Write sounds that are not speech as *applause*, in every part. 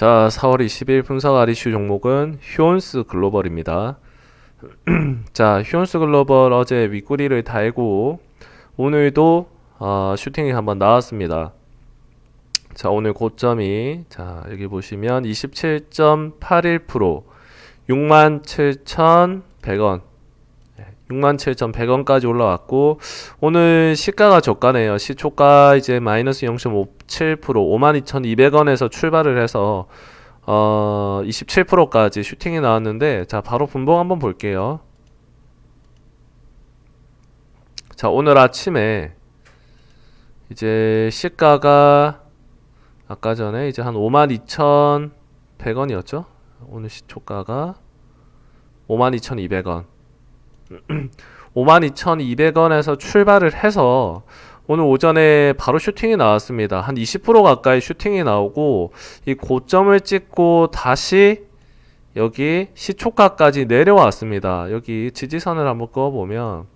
자, 4월 20일 분석 아리슈 종목은 휴온스 글로벌입니다. *clears throat* 자, 휴온스 글로벌 어제 윗꼬리를 달고 오늘도 어, 슈팅이 한번 나왔습니다. 자, 오늘 고점이 자, 여기 보시면 27.81% 67,100원 67,100원까지 올라왔고 오늘 시가가 저가네요. 시초가 이제 마이너스 0.57% 52,200원에서 출발을 해서 어 27%까지 슈팅이 나왔는데 자 바로 분봉 한번 볼게요. 자 오늘 아침에 이제 시가가 아까 전에 이제 한 52,100원이었죠? 오늘 시초가가 52,200원 *clears throat* 52,200원에서 출발을 해서 오늘 오전에 바로 슈팅이 나왔습니다. 한 20% 가까이 슈팅이 나오고 이 고점을 찍고 다시 여기 시초가까지 내려왔습니다. 여기 지지선을 한번 그어보면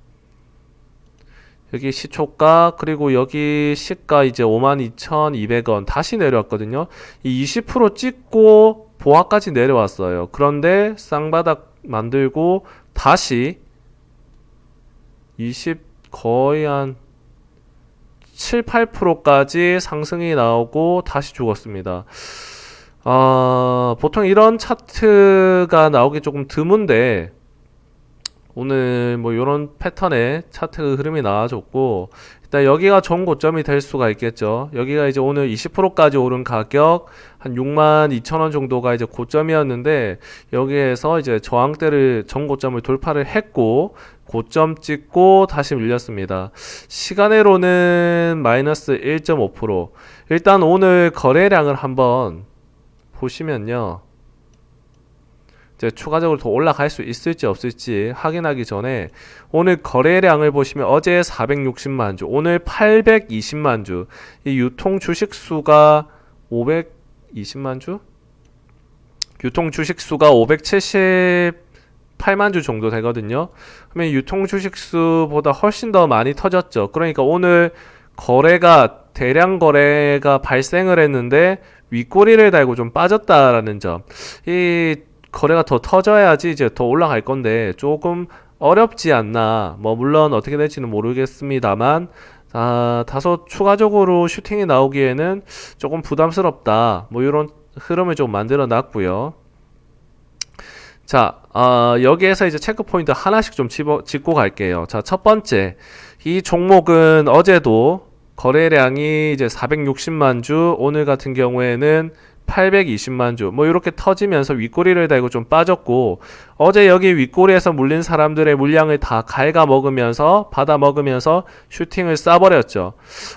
여기 시초가 그리고 여기 시가 이제 52,200원 다시 내려왔거든요. 이 20% 찍고 보합까지 내려왔어요. 그런데 쌍바닥 만들고 다시 20 거의 한 7, 8%까지 상승이 나오고 다시 죽었습니다. 아, 보통 이런 차트가 나오기 조금 드문데 오늘 뭐 이런 패턴의 차트 흐름이 나와줬고 일단 여기가 좋은 고점이 될 수가 있겠죠. 여기가 이제 오늘 20%까지 오른 가격 한 6만 2천 원 정도가 이제 고점이었는데 여기에서 이제 저항대를 전 고점을 돌파를 했고 고점 찍고 다시 밀렸습니다. 시간으로는 마이너스 1.5% 일단 오늘 거래량을 한번 보시면요. 이제 추가적으로 더 올라갈 수 있을지 없을지 확인하기 전에 오늘 거래량을 보시면 어제 460만 주, 오늘 820만 주, 이 유통 주식 수가 520만 주? 유통 주식 수가 578만 주 정도 되거든요. 그러면 유통 주식 수보다 훨씬 더 많이 터졌죠. 그러니까 오늘 거래가 대량 거래가 발생을 했는데 윗꼬리를 달고 좀 빠졌다라는 점. 이 거래가 더 터져야지 이제 더 올라갈 건데 조금 어렵지 않나. 뭐 물론 어떻게 될지는 모르겠습니다만 아, 다소 추가적으로 슈팅이 나오기에는 조금 부담스럽다. 뭐 이런 흐름을 좀 만들어 놨고요. 자, 어, 여기에서 이제 체크 포인트 하나씩 좀 집어, 짚고 갈게요. 자, 첫 번째. 이 종목은 어제도 거래량이 이제 460만 주, 오늘 같은 경우에는 820만 주, 뭐 이렇게 터지면서 윗꼬리를 달고 좀 빠졌고, 어제 여기 윗꼬리에서 물린 사람들의 물량을 다 갉아 먹으면서, 받아 먹으면서 슈팅을 쏴버렸죠.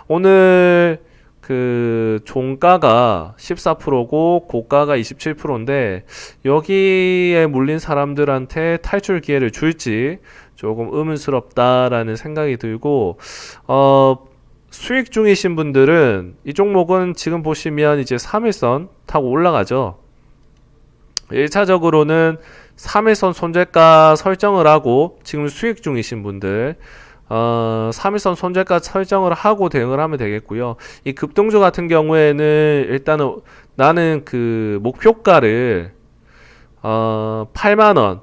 오늘 그 종가가 14%고 고가가 27%인데 여기에 물린 사람들한테 탈출 기회를 줄지 조금 의문스럽다라는 생각이 들고 어 수익 중이신 분들은 이 종목은 지금 보시면 이제 3일선 타고 올라가죠. 1차적으로는 3일선 손절가 설정을 하고 지금 수익 중이신 분들 어, 3일선 손절가 설정을 하고 대응을 하면 되겠고요. 이 급등주 같은 경우에는 일단은 나는 그 목표가를 어, 8만 원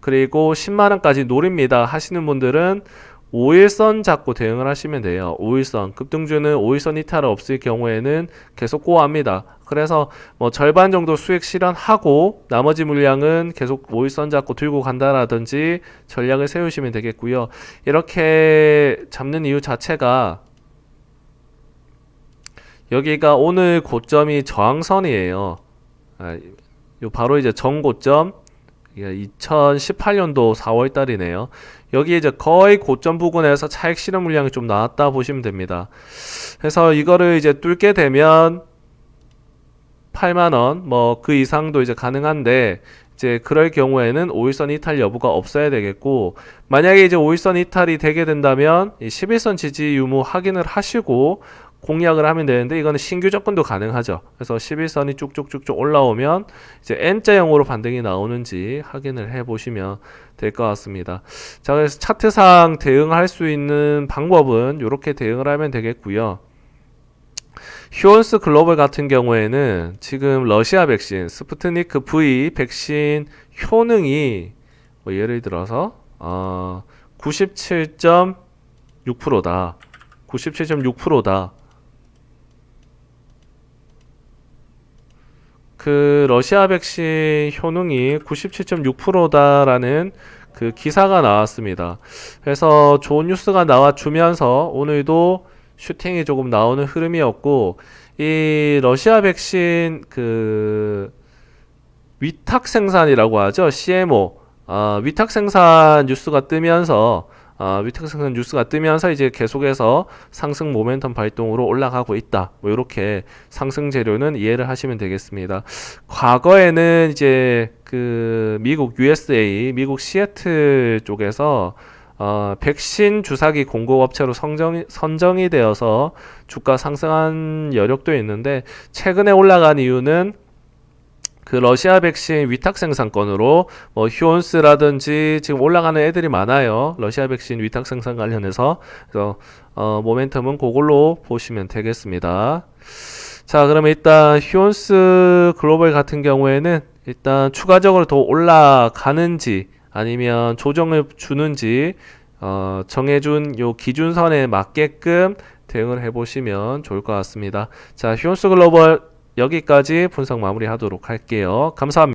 그리고 10만 원까지 노립니다 하시는 분들은 5일선 잡고 대응을 하시면 돼요. 5일선 급등주는 5일선 이탈 없을 경우에는 계속 고합니다. 그래서 뭐 절반 정도 수익 실현하고 나머지 물량은 계속 5일선 잡고 들고 간다라든지 전략을 세우시면 되겠고요. 이렇게 잡는 이유 자체가 여기가 오늘 고점이 저항선이에요. 아, 요 바로 이제 전고점 2018년도 4월 달이네요. 여기 이제 거의 고점 부근에서 차익 실현 물량이 좀 나왔다 보시면 됩니다. 그래서 이거를 이제 뚫게 되면 8만 원, 뭐 그 이상도 이제 가능한데 이제 그럴 경우에는 5일선 이탈 여부가 없어야 되겠고 만약에 이제 5일선 이탈이 되게 된다면 이 11선 지지 유무 확인을 하시고 공략을 하면 되는데 이거는 신규 접근도 가능하죠. 그래서 11선이 쭉쭉쭉쭉 올라오면 이제 N자형으로 반등이 나오는지 확인을 해 보시면 될 것 같습니다. 자, 그래서 차트상 대응할 수 있는 방법은 이렇게 대응을 하면 되겠고요. 휴온스 글로벌 같은 경우에는 지금 러시아 백신 스푸트니크 V 백신 효능이 뭐 예를 들어서 어, 97.6%다. 97.6%다. 그 러시아 백신 효능이 97.6%다라는 그 기사가 나왔습니다. 그래서 좋은 뉴스가 나와 주면서 오늘도 슈팅이 조금 나오는 흐름이었고 이 러시아 백신 그 위탁 생산이라고 하죠. CMO 아, 위탁 생산 뉴스가 뜨면서 아, 위탁 생산 뉴스가 뜨면서 이제 계속해서 상승 모멘텀 발동으로 올라가고 있다. 뭐 이렇게 상승 재료는 이해를 하시면 되겠습니다. 과거에는 이제 그 미국 USA, 미국 시애틀 쪽에서 어, 백신 주사기 공급업체로 선정이, 선정이 되어서 주가 상승한 여력도 있는데 최근에 올라간 이유는 그 러시아 백신 위탁 생산권으로 뭐 휴온스라든지 지금 올라가는 애들이 많아요. 러시아 백신 위탁 생산 관련해서 그래서 어, 모멘텀은 그걸로 보시면 되겠습니다. 자, 그러면 일단 휴온스 글로벌 같은 경우에는 일단 추가적으로 더 올라가는지 아니면 조정을 주는지 어, 정해준 요 기준선에 맞게끔 대응을 해보시면 좋을 것 같습니다. 자, 휴온스 글로벌 여기까지 분석 마무리하도록 할게요. 감사합니다.